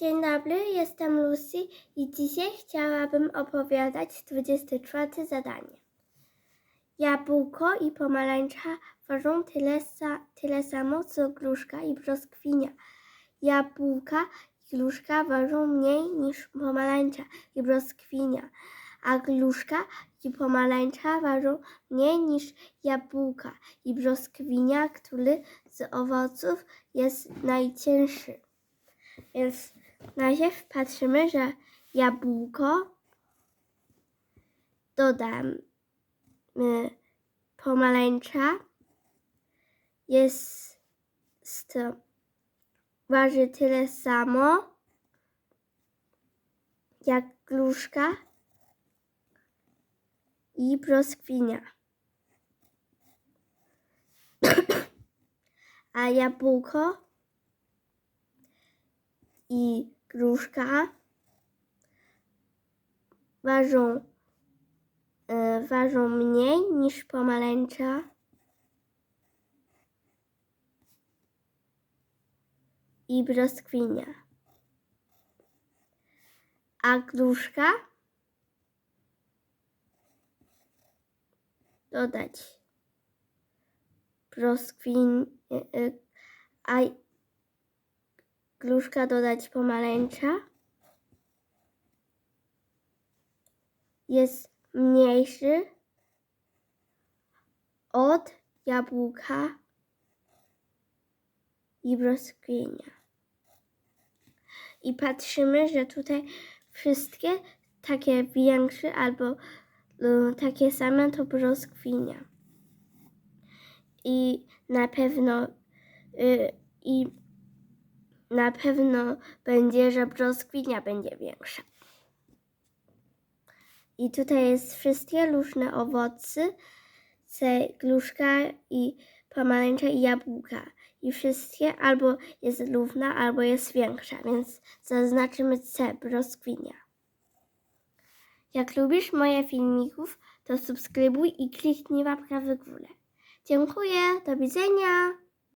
Dzień dobry, jestem Lucy i dzisiaj chciałabym opowiadać 24 zadanie. Jabłko i pomarańcza ważą tyle, sa, tyle samo co gruszka i brzoskwinia. Jabłka i gruszka ważą mniej niż pomarańcza i brzoskwinia, a gruszka i pomarańcza ważą mniej niż jabłka i brzoskwinia, który z owoców jest najcięższy. Więc najpierw patrzymy, że jabłko dodamy pomarańcza jest st- waży tyle samo jak gruszka i brzoskwinia. A jabłko i gruszka ważą, e, ważą mniej niż pomarańcza. I brzoskwinia. A gruszka dodać brzoskwin, e, e, a gruszka dodać pomarańcza. Jest mniejszy od jabłka i brzoskwinia. I patrzymy, że tutaj wszystkie takie większe albo y, takie same to brzoskwinia. I na pewno y, i na pewno będzie, że brzoskwinia będzie większa. I tutaj jest wszystkie różne owoce, C, gruszka i pomarańcza i jabłka. I wszystkie albo jest równa, albo jest większa, więc zaznaczymy C, brzoskwinia. Jak lubisz moje filmików, to subskrybuj i kliknij łapkę w górę. Dziękuję, do widzenia.